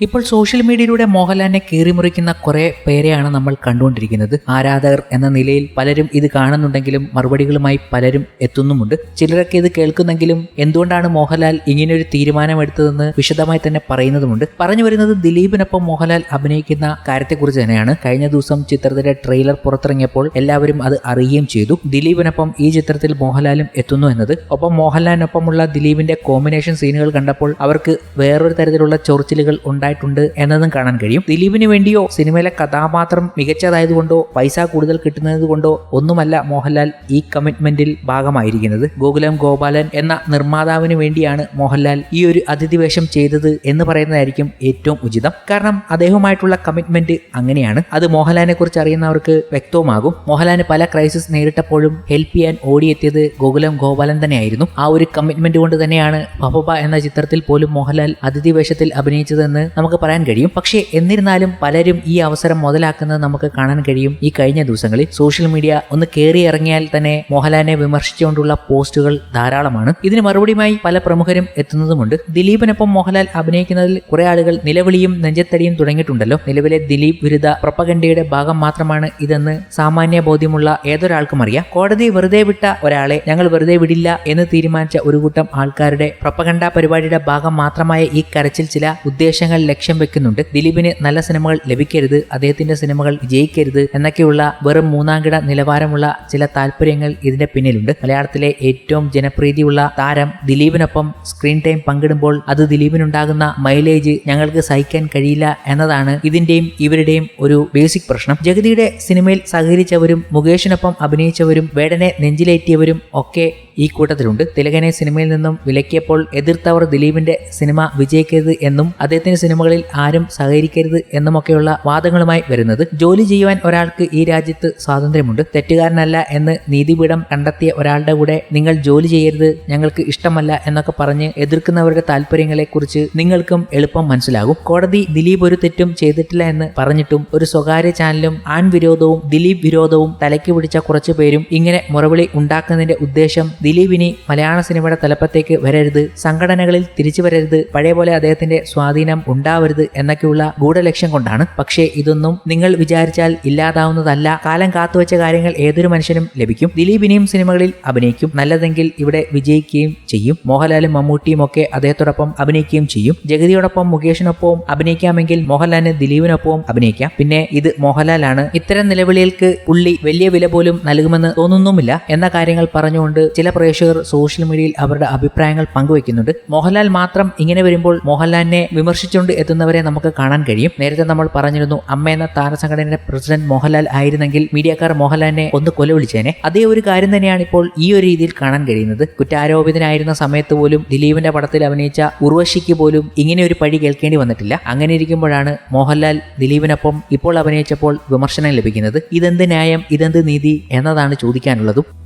ഇപ്പോൾ സോഷ്യൽ മീഡിയയിലൂടെ മോഹൻലാലിനെ കീറിമുറിക്കുന്ന കുറെ പേരെയാണ് നമ്മൾ കണ്ടുകൊണ്ടിരിക്കുന്നത്. ആരാധകർ എന്ന നിലയിൽ പലരും ഇത് കാണുന്നുണ്ടെങ്കിലും മറുപടികളുമായി പലരും എത്തുന്നുമുണ്ട്. ചിലരൊക്കെ ഇത് കേൾക്കുന്നെങ്കിലും എന്തുകൊണ്ടാണ് മോഹൻലാൽ ഇങ്ങനെയൊരു തീരുമാനമെടുത്തതെന്ന് വിശദമായി തന്നെ പറയുന്നതുമുണ്ട്. പറഞ്ഞു വരുന്നത് ദിലീപിനൊപ്പം മോഹൻലാൽ അഭിനയിക്കുന്ന കാര്യത്തെക്കുറിച്ച് തന്നെയാണ്. കഴിഞ്ഞ ദിവസം ചിത്രത്തിന്റെ ട്രെയിലർ പുറത്തിറങ്ങിയപ്പോൾ എല്ലാവരും അത് അറിയുകയും ചെയ്തു. ദിലീപിനൊപ്പം ഈ ചിത്രത്തിൽ മോഹൻലാലും എത്തുന്നു എന്നത്. ഒപ്പം മോഹൻലാലിനൊപ്പമുള്ള ദിലീപിന്റെ കോമ്പിനേഷൻ സീനുകൾ കണ്ടപ്പോൾ അവർക്ക് വേറൊരു തരത്തിലുള്ള ചൊറിച്ചിലുകൾ ഉണ്ടായിട്ടുണ്ട് എന്നതും കാണാൻ കഴിയും. ദിലീപിന് വേണ്ടിയോ സിനിമയിലെ കഥാപാത്രം മികച്ചതായതുകൊണ്ടോ പൈസ കൂടുതൽ കിട്ടുന്നത് കൊണ്ടോ ഒന്നുമല്ല മോഹൻലാൽ ഈ കമ്മിറ്റ്മെന്റിൽ ഭാഗമായിരിക്കുന്നത്. ഗോകുലം ഗോപാലൻ എന്ന നിർമ്മാതാവിന് വേണ്ടിയാണ് മോഹൻലാൽ ഈ ഒരു അതിഥി വേഷം ചെയ്തത് എന്ന് പറയുന്നതായിരിക്കും ഏറ്റവും ഉചിതം. കാരണം അദ്ദേഹവുമായിട്ടുള്ള കമ്മിറ്റ്മെന്റ് അങ്ങനെയാണ്. അത് മോഹൻലാലിനെ കുറിച്ച് അറിയുന്നവർക്ക് വ്യക്തവുമാകും. മോഹൻലാലിന് പല ക്രൈസിസ് നേരിട്ടപ്പോഴും ഹെൽപ്പ് ചെയ്യാൻ ഓടിയെത്തിയത് ഗോകുലം ഗോപാലൻ തന്നെയായിരുന്നു. ആ ഒരു കമ്മിറ്റ്മെന്റ് കൊണ്ട് തന്നെയാണ്. ബഹബ എന്ന ചിത്രത്തിൽ പോലും മോഹൻലാൽ അതിഥി വേഷത്തിൽ അഭിനയിച്ചതെന്ന് നമുക്ക് പറയാൻ കഴിയും. പക്ഷേ എന്നിരുന്നാലും പലരും ഈ അവസരം മുതലാക്കുന്നത് നമുക്ക് കാണാൻ കഴിയും. ഈ കഴിഞ്ഞ ദിവസങ്ങളിൽ സോഷ്യൽ മീഡിയ ഒന്ന് കയറി ഇറങ്ങിയാൽ തന്നെ മോഹൻലാലിനെ വിമർശിച്ചുകൊണ്ടുള്ള പോസ്റ്റുകൾ ധാരാളമാണ്. ഇതിന് മറുപടിയുമായി പല പ്രമുഖരും എത്തുന്നതുമുണ്ട്. ദിലീപിനൊപ്പം മോഹൻലാൽ അഭിനയിക്കുന്നതിൽ കുറെ ആളുകൾ നിലവിളിയും നെഞ്ചത്തടിയും തുടങ്ങിയിട്ടുണ്ടല്ലോ. നിലവിലെ ദിലീപ് വിരുദ്ധ പ്രൊപ്പഗണ്ടയുടെ ഭാഗം മാത്രമാണ് ഇതെന്ന് സാമാന്യ ബോധ്യമുള്ള ഏതൊരാൾക്കും അറിയാം. കോടതി വെറുതെ വിട്ട ഒരാളെ ഞങ്ങൾ വെറുതെ വിടില്ല എന്ന് തീരുമാനിച്ച ഒരു കൂട്ടം ആൾക്കാരുടെ പ്രൊപ്പഗണ്ട പരിപാടിയുടെ ഭാഗം മാത്രമായ ഈ കരച്ചിൽ ചില ഉദ്ദേശങ്ങൾ ലക്ഷ്യം വെക്കുന്നുണ്ട്. ദിലീപിന് നല്ല സിനിമകൾ ലഭിക്കരുത് അദ്ദേഹത്തിന്റെ സിനിമകൾ വിജയിക്കരുത് എന്നൊക്കെയുള്ള വെറും മൂന്നാംകിട നിലവാരമുള്ള ചില താല്പര്യങ്ങൾ ഇതിന്റെ പിന്നിലുണ്ട്. മലയാളത്തിലെ ഏറ്റവും ജനപ്രീതിയുള്ള താരം ദിലീപിനൊപ്പം സ്ക്രീൻ ടൈം പങ്കിടുമ്പോൾ അത് ദിലീപിനുണ്ടാകുന്ന മൈലേജ് ഞങ്ങൾക്ക് സഹിക്കാൻ കഴിയില്ല എന്നതാണ് ഇതിന്റെയും ഇവരുടെയും ഒരു ബേസിക് പ്രശ്നം. ജഗതിയുടെ സിനിമയിൽ സഹകരിച്ചവരും മുകേഷിനൊപ്പം അഭിനയിച്ചവരും വേടനെ നെഞ്ചിലേറ്റിയവരും ഒക്കെ ഈ കൂട്ടത്തിലുണ്ട്. തിലകനെ സിനിമയിൽ നിന്നും വിലക്കിയപ്പോൾ എതിർത്തവർ ദിലീപിന്റെ സിനിമ വിജയിക്കരുത് എന്നും അദ്ദേഹത്തിന്റെ സിനിമകളിൽ ആരും സഹകരിക്കരുത് എന്നുമൊക്കെയുള്ള വാദങ്ങളുമായി വരുന്നത്. ജോലി ചെയ്യുവാൻ ഒരാൾക്ക് ഈ രാജ്യത്ത് സ്വാതന്ത്ര്യമുണ്ട്. തെറ്റുകാരനല്ല എന്ന് നീതിപീഠം കണ്ടെത്തിയ ഒരാളുടെ കൂടെ നിങ്ങൾ ജോലി ചെയ്യരുത് ഞങ്ങൾക്ക് ഇഷ്ടമല്ല എന്നൊക്കെ പറഞ്ഞ് എതിർക്കുന്നവരുടെ താല്പര്യങ്ങളെക്കുറിച്ച് നിങ്ങൾക്കും എളുപ്പം മനസ്സിലാകും. കോടതി ദിലീപ് ഒരു തെറ്റും ചെയ്തിട്ടില്ല എന്ന് പറഞ്ഞിട്ടും ഒരു സ്വകാര്യ ചാനലും ആൺ വിരോധവും ദിലീപ് വിരോധവും തലയ്ക്ക് പിടിച്ച കുറച്ചു പേരും ഇങ്ങനെ മുറവിളി ഉണ്ടാക്കുന്നതിന്റെ ഉദ്ദേശം ദിലീപിനി മലയാള സിനിമയുടെ തലപ്പത്തേക്ക് വരരുത് സംഘടനകളിൽ തിരിച്ചു വരരുത് പഴയ പോലെ അദ്ദേഹത്തിന്റെ സ്വാധീനം ഉണ്ടാവരുത് എന്നൊക്കെയുള്ള ഗൂഢലക്ഷ്യം കൊണ്ടാണ്. പക്ഷേ ഇതൊന്നും നിങ്ങൾ വിചാരിച്ചാൽ ഇല്ലാതാവുന്നതല്ല. കാലം കാത്തുവച്ച കാര്യങ്ങൾ ഏതൊരു മനുഷ്യനും ലഭിക്കും. ദിലീപ് ഇനിയും സിനിമകളിൽ അഭിനയിക്കും. നല്ലതെങ്കിൽ ഇവിടെ വിജയിക്കുകയും ചെയ്യും. മോഹൻലാലും മമ്മൂട്ടിയും ഒക്കെ അദ്ദേഹത്തോടൊപ്പം അഭിനയിക്കുകയും ചെയ്യും. ജഗതിയോടൊപ്പം മുകേഷിനൊപ്പവും അഭിനയിക്കാമെങ്കിൽ മോഹൻലാലിന് ദിലീപിനൊപ്പവും അഭിനയിക്കാം. പിന്നെ ഇത് മോഹൻലാലാണ്. ഇത്തരം നിലവിളികൾക്ക് പുള്ളി വലിയ വില പോലും നൽകുമെന്ന് തോന്നുന്നുമില്ല എന്ന കാര്യങ്ങൾ പറഞ്ഞുകൊണ്ട് ചില പ്രേക്ഷകർ സോഷ്യൽ മീഡിയയിൽ അവരുടെ അഭിപ്രായങ്ങൾ പങ്കുവയ്ക്കുന്നുണ്ട്. മോഹൻലാൽ മാത്രം ഇങ്ങനെ വരുമ്പോൾ മോഹൻലാലിനെ വിമർശിച്ചുകൊണ്ട് എത്തുന്നവരെ നമുക്ക് കാണാൻ കഴിയും. നേരത്തെ നമ്മൾ പറഞ്ഞിരുന്നു അമ്മ എന്ന താരസംഘടനയുടെ പ്രസിഡന്റ് മോഹൻലാൽ ആയിരുന്നെങ്കിൽ മീഡിയക്കാർ മോഹൻലാലിനെ ഒന്ന് കൊലവിളിച്ചേനെ. അതേ ഒരു കാര്യം തന്നെയാണ് ഇപ്പോൾ ഈ ഒരു രീതിയിൽ കാണാൻ കഴിയുന്നത്. കുറ്റാരോപിതനായിരുന്ന സമയത്ത് പോലും ദിലീപിന്റെ പടത്തിൽ അഭിനയിച്ച ഉർവശിക്ക് പോലും ഇങ്ങനെ ഒരു പഴി കേൾക്കേണ്ടി വന്നിട്ടില്ല. അങ്ങനെ ഇരിക്കുമ്പോഴാണ് മോഹൻലാൽ ദിലീപിനൊപ്പം ഇപ്പോൾ അഭിനയിച്ചപ്പോൾ വിമർശനം ലഭിക്കുന്നത്. ഇതെന്ത് ന്യായം ഇതെന്ത് നീതി എന്നതാണ് ചോദിക്കാനുള്ളതും.